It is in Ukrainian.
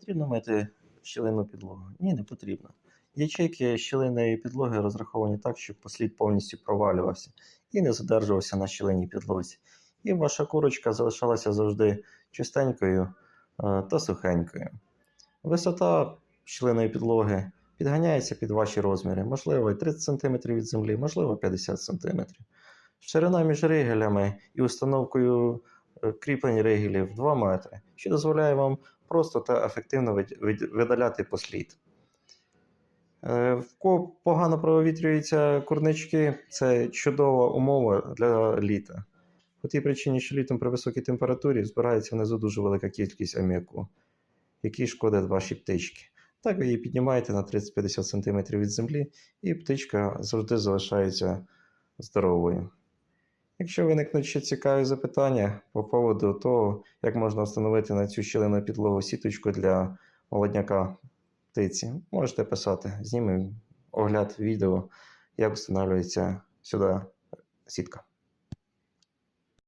Потрібно мити щілину підлогу? Ні, не потрібно. Ячейки щілинної підлоги розраховані так, щоб послід повністю провалювався і не задержувався на щілинній підлозі. І ваша курочка залишалася завжди чистенькою е, та сухенькою. Висота щілиної підлоги підганяється під ваші розміри, можливо, і 30 см від землі, можливо, 50 см. Ширина між ригелями і установкою кріплень ригелів 2 метри, що дозволяє вам просто та ефективно видаляти послід. Е, В кого погано провітрюються курнички, це чудова умова для літа. По тій причині, що літом при високій температурі збирається внизу дуже велика кількість аміаку, який шкодить вашій птичці. Так ви її піднімаєте на 30-50 см від землі, і птичка завжди залишається здоровою. Якщо виникнуть ще цікаві запитання по поводу того, як можна встановити на цю щілину підлогу сіточку для молодняка птиці, можете писати. Знімемо огляд відео, як встановлюється сюди сітка.